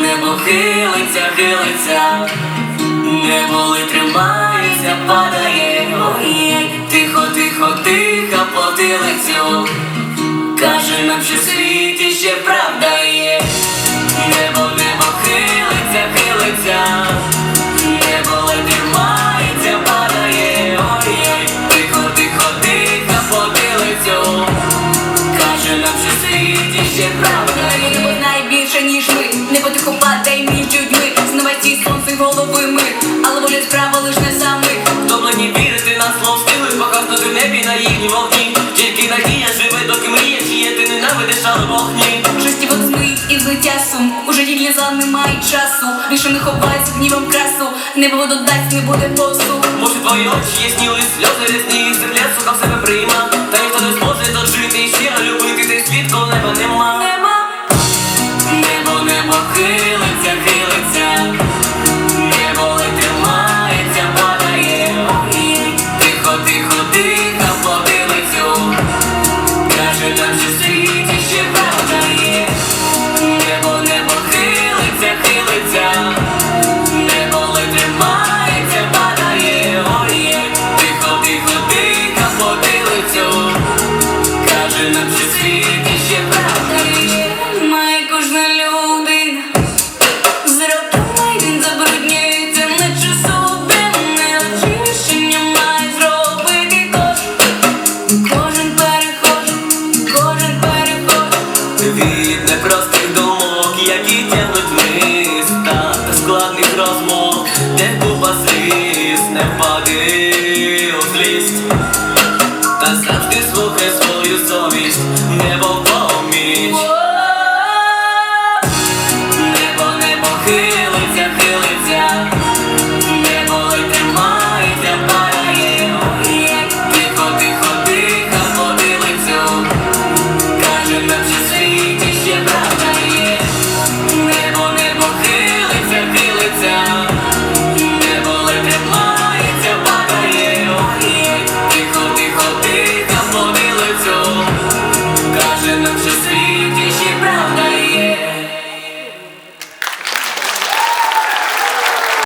небо хилиться, хилиться, небо ли тримається, падає, ой, тихо, тихо, тихо, потилицю. Каже нам, що в світі ще правда є. Справа лиш не самих. Втомлені вірити на слов стили, погаснути в небі наївні вогні. Тільки надія живе, доки мріє, чиє ти ненавидиш, але вогні. Шості возьми і злиття сум, уже дільні зла немає часу. Більше не ховається гнівом красу, небо воду дасть, не буде посу. Може твої очі ясніли сльози рясні, листа, складних розмов, де купа сліз, не ваги.